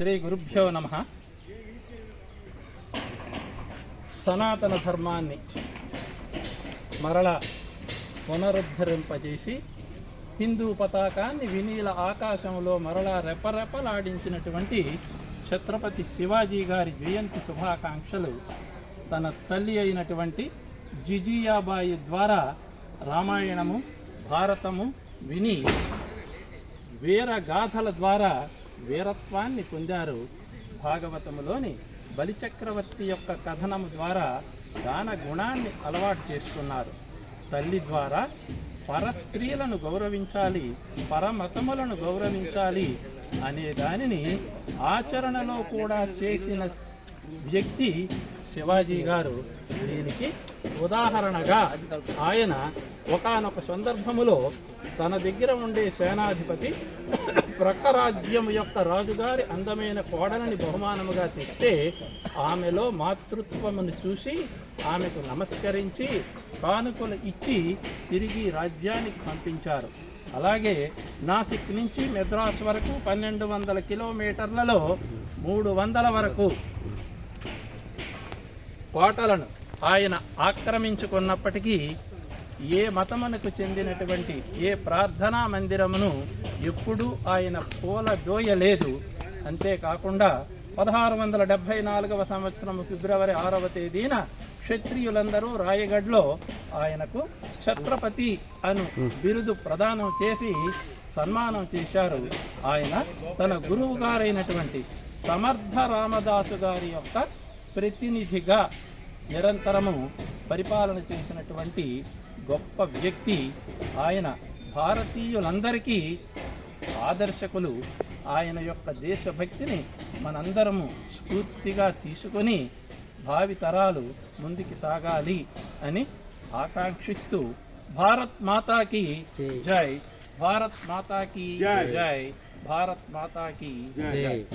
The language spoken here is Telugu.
శ్రీ గురుభ్యో నమ సనాతన ధర్మాన్ని మరల పునరుద్ధరింపజేసి హిందూ పతాకాన్ని వినీల ఆకాశంలో మరలా రెపరెపలాడించినటువంటి ఛత్రపతి శివాజీ గారి జయంతి శుభాకాంక్షలు తన తల్లి అయినటువంటి జిజియాబాయి ద్వారా రామాయణము భారతము విని వీరగాథల ద్వారా వీరత్వాన్ని పొందారు. భాగవతములోని బలిచక్రవర్తి యొక్క కథనము ద్వారా దాన గుణాన్ని అలవాటు చేసుకున్నారు. తల్లి ద్వారా పరస్త్రీలను గౌరవించాలి పరమతములను గౌరవించాలి అనే దానిని ఆచరణలో కూడా చేసిన వ్యక్తి శివాజీ గారు. దీనికి ఉదాహరణగా ఆయన ఒకానొక సందర్భములో తన దగ్గర ఉండే సేనాధిపతి ప్రక్క రాజ్యం యొక్క రాజుగారి అందమైన కోడలని బహుమానముగా తెస్తే ఆమెలో మాతృత్వమును చూసి ఆమెకు నమస్కరించి కానుకలు ఇచ్చి తిరిగి రాజ్యానికి పంపించారు. అలాగే నాసిక్ నుంచి మెద్రాస్ వరకు పన్నెండు వందల కిలోమీటర్లలో మూడు వందల వరకు కోటలను ఆయన ఆక్రమించుకున్నప్పటికీ ఏ మతమునకు చెందినటువంటి ఏ ప్రార్థనా మందిరమును ఎప్పుడూ ఆయన పూల దోయలేదు అంతేకాకుండా పదహారు వందల డెబ్భై నాలుగవ సంవత్సరం ఫిబ్రవరి ఆరవ తేదీన క్షత్రియులందరూ రాయగఢ్లో ఆయనకు ఛత్రపతి అను బిరుదు ప్రదానం చేసి సన్మానం చేశారు. ఆయన తన గురువు గారైనటువంటి సమర్థ రామదాసు గారి యొక్క ప్రతినిధిగా నిరంతరము పరిపాలన చేసినటువంటి గొప్ప వ్యక్తి ఆయన. భారతీయులందరికీ ఆదర్శకులు. ఆయన యొక్క దేశభక్తిని మనందరము స్ఫూర్తిగా తీసుకొని భావి తరాలు ముందుకు సాగాలి అని ఆకాంక్షిస్తూ భారత్ మాతాకి జై. భారత్ మాతాకి జై. భారత్ మాతాకి జై.